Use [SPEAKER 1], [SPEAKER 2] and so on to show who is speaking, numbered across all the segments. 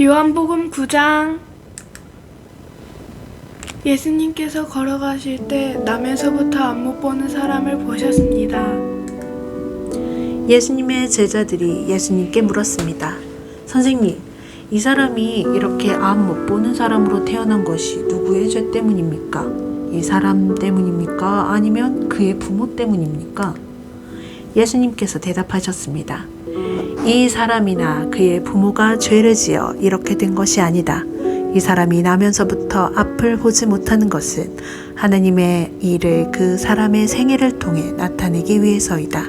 [SPEAKER 1] 요한복음 9장 예수님께서 걸어가실 때 남에서부터 안 못 보는 사람을 보셨습니다.
[SPEAKER 2] 예수님의 제자들이 예수님께 물었습니다. 선생님, 이 사람이 이렇게 암 못 보는 사람으로 태어난 것이 누구의 죄 때문입니까? 이 사람 때문입니까? 아니면 그의 부모 때문입니까? 예수님께서 대답하셨습니다. 이 사람이나 그의 부모가 죄를 지어 이렇게 된 것이 아니다. 이 사람이 나면서부터 앞을 보지 못하는 것은 하나님의 일을 그 사람의 생애를 통해 나타내기 위해서이다.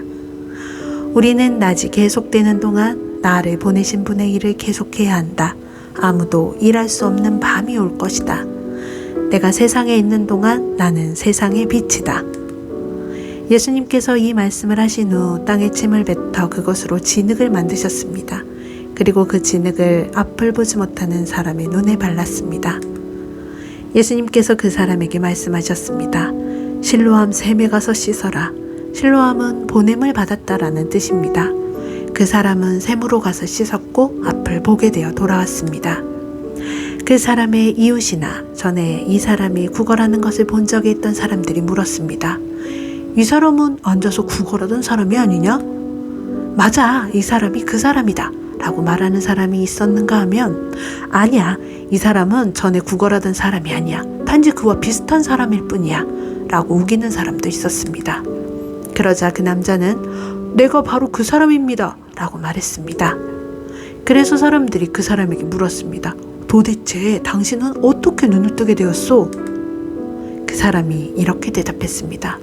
[SPEAKER 2] 우리는 낮이 계속되는 동안 나를 보내신 분의 일을 계속해야 한다. 아무도 일할 수 없는 밤이 올 것이다. 내가 세상에 있는 동안 나는 세상의 빛이다. 예수님께서 이 말씀을 하신 후 땅에 침을 뱉어 그것으로 진흙을 만드셨습니다. 그리고 그 진흙을 앞을 보지 못하는 사람의 눈에 발랐습니다. 예수님께서 그 사람에게 말씀하셨습니다. 실로암 샘에 가서 씻어라. 실로암은 보냄을 받았다라는 뜻입니다. 그 사람은 샘으로 가서 씻었고 앞을 보게 되어 돌아왔습니다. 그 사람의 이웃이나 전에 이 사람이 구걸하는 것을 본 적이 있던 사람들이 물었습니다. 이 사람은 앉아서 구걸하던 사람이 아니냐? 맞아, 이 사람이 그 사람이다. 라고 말하는 사람이 있었는가 하면, 아니야, 이 사람은 전에 구걸하던 사람이 아니야. 단지 그와 비슷한 사람일 뿐이야. 라고 우기는 사람도 있었습니다. 그러자 그 남자는, 내가 바로 그 사람입니다. 라고 말했습니다. 그래서 사람들이 그 사람에게 물었습니다. 도대체 당신은 어떻게 눈을 뜨게 되었소? 그 사람이 이렇게 대답했습니다.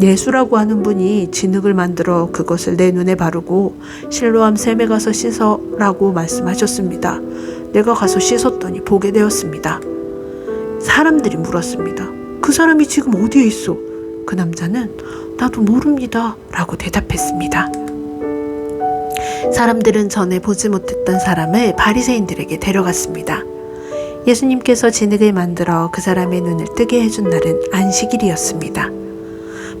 [SPEAKER 2] 예수라고 하는 분이 진흙을 만들어 그것을 내 눈에 바르고 실로암 샘에 가서 씻어라고 말씀하셨습니다. 내가 가서 씻었더니 보게 되었습니다. 사람들이 물었습니다. 그 사람이 지금 어디에 있어? 그 남자는 나도 모릅니다. 라고 대답했습니다. 사람들은 전에 보지 못했던 사람을 바리새인들에게 데려갔습니다. 예수님께서 진흙을 만들어 그 사람의 눈을 뜨게 해준 날은 안식일이었습니다.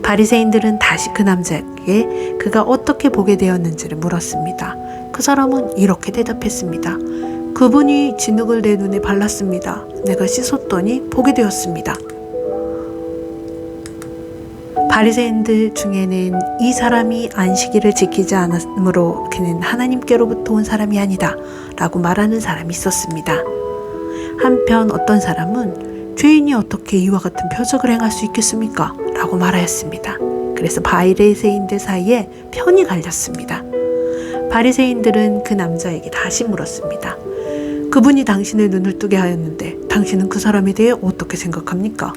[SPEAKER 2] 바리새인들은 다시 그 남자에게 그가 어떻게 보게 되었는지를 물었습니다. 그 사람은 이렇게 대답했습니다. 그분이 진흙을 내 눈에 발랐습니다. 내가 씻었더니 보게 되었습니다. 바리새인들 중에는 이 사람이 안식일을 지키지 않았으므로 그는 하나님께로부터 온 사람이 아니다 라고 말하는 사람이 있었습니다. 한편 어떤 사람은 죄인이 어떻게 이와 같은 표적을 행할 수 있겠습니까? 라고 말하였습니다. 그래서 바리새인들 사이에 편이 갈렸습니다. 바리새인들은 그 남자에게 다시 물었습니다. 그분이 당신의 눈을 뜨게 하였는데 당신은 그 사람에 대해 어떻게 생각합니까?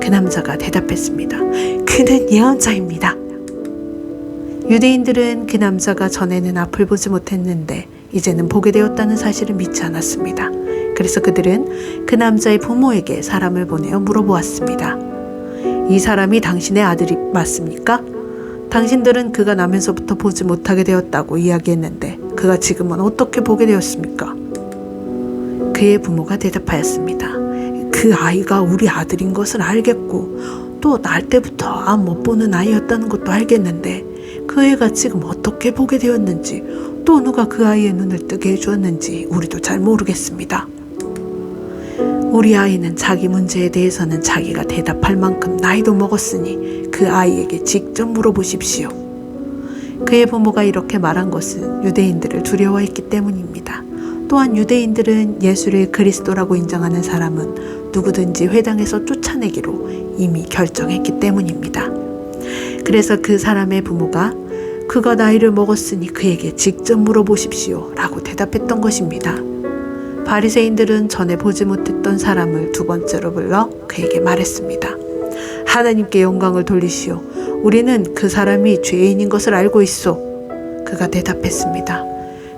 [SPEAKER 2] 그 남자가 대답했습니다. 그는 예언자입니다. 유대인들은 그 남자가 전에는 앞을 보지 못했는데 이제는 보게 되었다는 사실을 믿지 않았습니다. 그래서 그들은 그 남자의 부모에게 사람을 보내어 물어보았습니다. 이 사람이 당신의 아들이 맞습니까? 당신들은 그가 나면서부터 보지 못하게 되었다고 이야기했는데 그가 지금은 어떻게 보게 되었습니까? 그의 부모가 대답하였습니다. 그 아이가 우리 아들인 것을 알겠고 또 날 때부터 암못 보는 아이였다는 것도 알겠는데 그 애가 지금 어떻게 보게 되었는지 또 누가 그 아이의 눈을 뜨게 해주었는지 우리도 잘 모르겠습니다. 우리 아이는 자기 문제에 대해서는 자기가 대답할 만큼 나이도 먹었으니 그 아이에게 직접 물어보십시오. 그의 부모가 이렇게 말한 것은 유대인들을 두려워했기 때문입니다. 또한 유대인들은 예수를 그리스도라고 인정하는 사람은 누구든지 회당에서 쫓아내기로 이미 결정했기 때문입니다. 그래서 그 사람의 부모가 그가 나이를 먹었으니 그에게 직접 물어보십시오 라고 대답했던 것입니다. 바리새인들은 전에 보지 못했던 사람을 두 번째로 불러 그에게 말했습니다. 하나님께 영광을 돌리시오. 우리는 그 사람이 죄인인 것을 알고 있소. 그가 대답했습니다.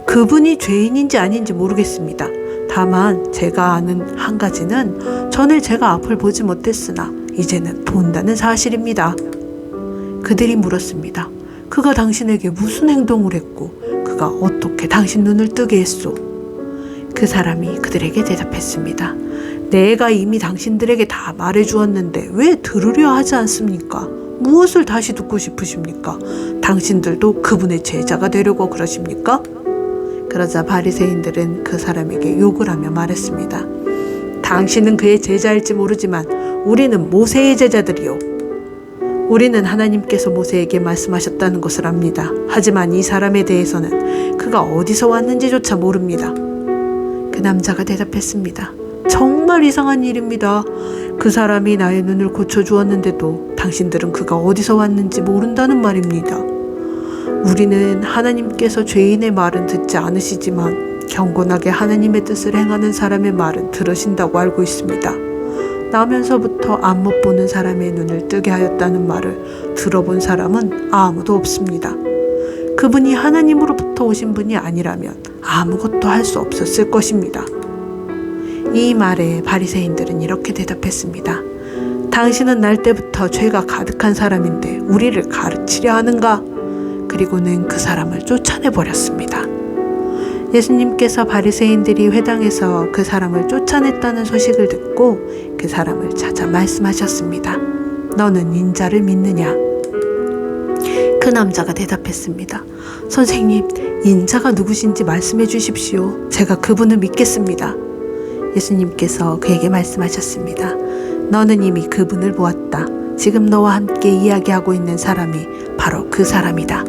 [SPEAKER 2] 그분이 죄인인지 아닌지 모르겠습니다. 다만 제가 아는 한 가지는 전에 제가 앞을 보지 못했으나 이제는 본다는 사실입니다. 그들이 물었습니다. 그가 당신에게 무슨 행동을 했고 그가 어떻게 당신 눈을 뜨게 했소? 그 사람이 그들에게 대답했습니다. 내가 이미 당신들에게 다 말해 주었는데 왜 들으려 하지 않습니까? 무엇을 다시 듣고 싶으십니까? 당신들도 그분의 제자가 되려고 그러십니까? 그러자 바리새인들은 그 사람에게 욕을 하며 말했습니다. 당신은 그의 제자일지 모르지만 우리는 모세의 제자들이요. 우리는 하나님께서 모세에게 말씀하셨다는 것을 압니다. 하지만 이 사람에 대해서는 그가 어디서 왔는지조차 모릅니다. 그 남자가 대답했습니다. 정말 이상한 일입니다. 그 사람이 나의 눈을 고쳐주었는데도 당신들은 그가 어디서 왔는지 모른다는 말입니다. 우리는 하나님께서 죄인의 말은 듣지 않으시지만 경건하게 하나님의 뜻을 행하는 사람의 말은 들으신다고 알고 있습니다. 나면서부터 안 못 보는 사람의 눈을 뜨게 하였다는 말을 들어본 사람은 아무도 없습니다. 그분이 하나님으로부터 오신 분이 아니라면 아무것도 할 수 없었을 것입니다. 이 말에 바리새인들은 이렇게 대답했습니다. 당신은 날 때부터 죄가 가득한 사람인데 우리를 가르치려 하는가? 그리고는 그 사람을 쫓아내 버렸습니다. 예수님께서 바리새인들이 회당에서 그 사람을 쫓아냈다는 소식을 듣고 그 사람을 찾아 말씀하셨습니다. 너는 인자를 믿느냐? 그 남자가 대답했습니다. 선생님, 인자가 누구신지 말씀해 주십시오. 제가 그분을 믿겠습니다. 예수님께서 그에게 말씀하셨습니다. 너는 이미 그분을 보았다. 지금 너와 함께 이야기하고 있는 사람이 바로 그 사람이다.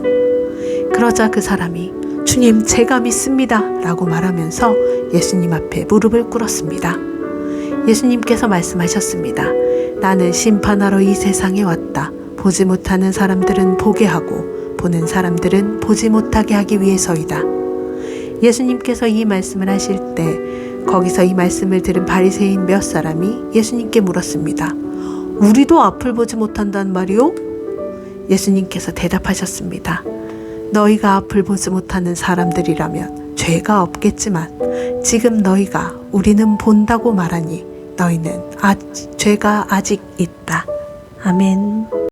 [SPEAKER 2] 그러자 그 사람이 주님, 제가 믿습니다. 라고 말하면서 예수님 앞에 무릎을 꿇었습니다. 예수님께서 말씀하셨습니다. 나는 심판하러 이 세상에 왔다. 보지 못하는 사람들은 보게 하고, 보는 사람들은 보지 못하게 하기 위해서이다. 예수님께서 이 말씀을 하실 때, 거기서 이 말씀을 들은 바리새인 몇 사람이 예수님께 물었습니다. 우리도 앞을 보지 못한단 말이오? 예수님께서 대답하셨습니다. 너희가 앞을 보지 못하는 사람들이라면 죄가 없겠지만 지금 너희가 우리는 본다고 말하니 너희는 아직 죄가 아직 있다. 아멘.